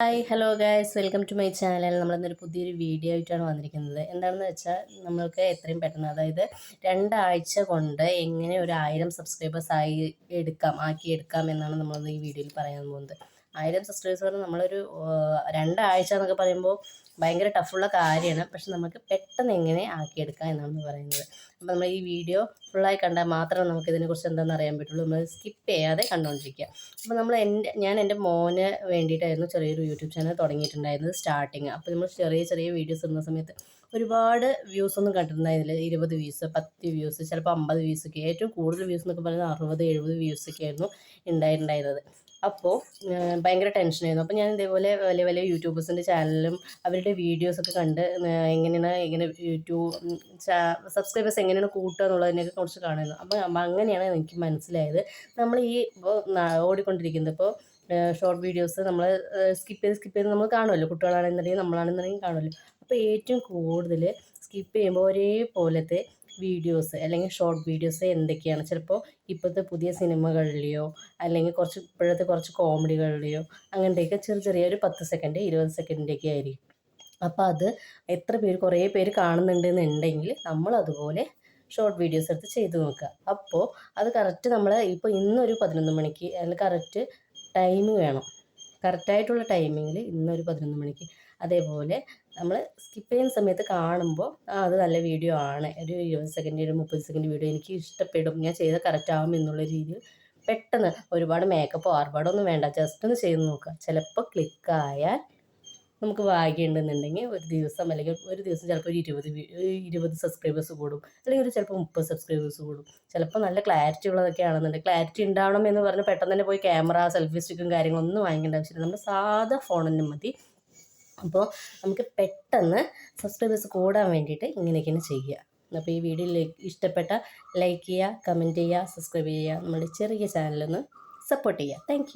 Hi hello guys welcome to my channel നമ്മളിന്നൊരു പുതിയൊരു video ആയിട്ടാണ് വന്നിരിക്കുന്നത്. എന്താണെന്ന് വെച്ചാൽ നമ്മൾക്ക് എത്രയും പെട്ടെന്ന് അതായത് രണ്ടാഴ്ച കൊണ്ട് എങ്ങനെ ഒരു ആയിരം സബ്സ്ക്രൈബേഴ്സ് ആയി എടുക്കാം ആക്കി എടുക്കാം എന്നാണ് നമ്മൾ ഈ വീഡിയോയിൽ പറയാൻ പോകുന്നത്. ആയിരം സബ്സ്ക്രൈബേഴ്സ് പറഞ്ഞാൽ നമ്മളൊരു രണ്ടാഴ്ച എന്നൊക്കെ പറയുമ്പോൾ ഭയങ്കര ടഫുള്ള കാര്യമാണ്. പക്ഷെ നമുക്ക് പെട്ടെന്ന് എങ്ങനെ ആക്കിയെടുക്കാം എന്നാണ് പറയുന്നത്. അപ്പോൾ നമ്മൾ ഈ വീഡിയോ ഫുള്ളായി കണ്ടാൽ മാത്രമേ നമുക്ക് ഇതിനെക്കുറിച്ച് എന്താണെന്ന് അറിയാൻ പറ്റുള്ളൂ. നമ്മൾ സ്കിപ്പ് ചെയ്യാതെ കണ്ടുകൊണ്ടിരിക്കുക അപ്പോൾ നമ്മൾ എന്റെ ഞാൻ എന്റെ മോന് വേണ്ടിയിട്ടായിരുന്നു ചെറിയൊരു യൂട്യൂബ് ചാനൽ തുടങ്ങിയിട്ടുണ്ടായിരുന്നത് സ്റ്റാർട്ടിങ് അപ്പോൾ നമ്മൾ ചെറിയ ചെറിയ വീഡിയോസ് ഇടുന്ന സമയത്ത് ഒരുപാട് വ്യൂസ് ഒന്നും കണ്ടിട്ടുണ്ടായിരുന്നില്ല. ഇരുപത് വ്യൂസ് പത്ത് വ്യൂസ് ചിലപ്പോൾ അമ്പത് വ്യൂസൊക്കെ ഏറ്റവും കൂടുതൽ വ്യൂസ് എന്നൊക്കെ പറയുന്നത് അറുപത് എഴുപത് വ്യൂസൊക്കെ ആയിരുന്നു ഉണ്ടായിട്ടുണ്ടായിരുന്നത്. അപ്പോൾ ഭയങ്കര ടെൻഷനായിരുന്നു അപ്പോൾ ഞാൻ ഇതേപോലെ വലിയ വലിയ യൂട്യൂബേഴ്സിന്റെ ചാനലും അവരുടെ വീഡിയോസൊക്കെ കണ്ട് എങ്ങനെയാണ് ഇങ്ങനെ യൂട്യൂബ് സബ്സ്ക്രൈബേഴ്സ് എങ്ങനെയാണ് കൂട്ടുക എന്നുള്ളതിനെയൊക്കെ കുറച്ച് കാണുന്നു. അപ്പോൾ അങ്ങനെയാണ് എനിക്ക് മനസ്സിലായത്. നമ്മൾ ഈ ഓടിക്കൊണ്ടിരിക്കുന്നത് ഇപ്പോൾ ഷോർട്ട് വീഡിയോസ് നമ്മൾ സ്കിപ്പ് ചെയ്ത് സ്കിപ്പ് ചെയ്ത് നമ്മൾ കാണുമല്ലോ. കുട്ടികളാണെന്നുണ്ടെങ്കിൽ നമ്മളാണെന്നുണ്ടെങ്കിൽ കാണുമല്ലോ. അപ്പോൾ ഏറ്റവും കൂടുതൽ സ്കിപ്പ് ചെയ്യുമ്പോൾ ഒരേപോലത്തെ വീഡിയോസ് അല്ലെങ്കിൽ ഷോർട്ട് വീഡിയോസ് എന്തൊക്കെയാണ്? ചിലപ്പോൾ ഇപ്പോഴത്തെ പുതിയ സിനിമകളിലെയോ അല്ലെങ്കിൽ കുറച്ച് ഇപ്പോഴത്തെ കുറച്ച് കോമഡികളിലെയോ അങ്ങനത്തെയൊക്കെ ചെറിയ ചെറിയ ഒരു പത്ത് സെക്കൻഡ് ഇരുപത് സെക്കൻഡിന്റെയൊക്കെ ആയിരിക്കും. അപ്പോൾ അത് എത്ര പേര് കുറേ പേര് കാണുന്നുണ്ടെന്നുണ്ടെങ്കിൽ നമ്മൾ അതുപോലെ ഷോർട്ട് വീഡിയോസ് എടുത്ത് ചെയ്ത് നോക്കുക. അപ്പോൾ അത് കറക്റ്റ് നമ്മൾ ഇപ്പോൾ ഇന്നൊരു പതിനൊന്ന് മണിക്ക് അല്ലെങ്കിൽ കറക്റ്റ് ടൈം വേണം. കറക്റ്റായിട്ടുള്ള ടൈമിങ്ങിൽ ഇന്നൊരു പതിനൊന്ന് മണിക്ക്. അതേപോലെ നമ്മൾ സ്കിപ്പ് ചെയ്യുന്ന സമയത്ത് കാണുമ്പോൾ ആ അത് നല്ല വീഡിയോ ആണ്. ഒരു ഇരുപത് സെക്കൻഡ് ഒരു മുപ്പത് സെക്കൻഡ് വീഡിയോ എനിക്ക് ഇഷ്ടപ്പെടും. ഞാൻ ചെയ്താൽ കറക്റ്റ് ആവും എന്നുള്ള രീതിയിൽ പെട്ടെന്ന് ഒരുപാട് മേക്കപ്പോ ആർഭാടമൊന്നും വേണ്ട. ജസ്റ്റ് ഒന്ന് ചെയ്ത് നോക്കുക. ചിലപ്പോൾ ക്ലിക്കായാൽ നമുക്ക് ഭാഗ്യമുണ്ടെന്നുണ്ടെങ്കിൽ ഒരു ദിവസം അല്ലെങ്കിൽ ഒരു ദിവസം ചിലപ്പോൾ ഒരു ഇരുപത് ഇരുപത് സബ്സ്ക്രൈബേഴ്സ് കൂടും. അല്ലെങ്കിൽ ഒരു ചിലപ്പോൾ മുപ്പത് സബ്സ്ക്രൈബേഴ്സ് കൂടും. ചിലപ്പോൾ നല്ല ക്ലാരിറ്റി ഉള്ളതൊക്കെ ആണെന്നുണ്ടെങ്കിൽ ക്ലാരിറ്റി ഉണ്ടാവണം എന്ന് പറഞ്ഞ് പെട്ടെന്ന് തന്നെ പോയി ക്യാമറ സെൽഫി സ്റ്റിക്കും കാര്യങ്ങളൊന്നും വാങ്ങിക്കേണ്ട ആവശ്യമില്ല. നമ്മുടെ സാധാ ഫോണിന് മതി. അപ്പോൾ നമുക്ക് പെട്ടെന്ന് സബ്സ്ക്രൈബേഴ്സ് കൂടാൻ വേണ്ടിയിട്ട് ഇങ്ങനെയൊക്കെയാണ് ചെയ്യുക. അപ്പോൾ ഈ വീഡിയോ ഇഷ്ടപ്പെട്ട ലൈക്ക് ചെയ്യുക കമന്റ് ചെയ്യുക സബ്സ്ക്രൈബ് ചെയ്യുക നമ്മുടെ ചെറിയ ചാനലൊന്ന് സപ്പോർട്ട് ചെയ്യുക. താങ്ക്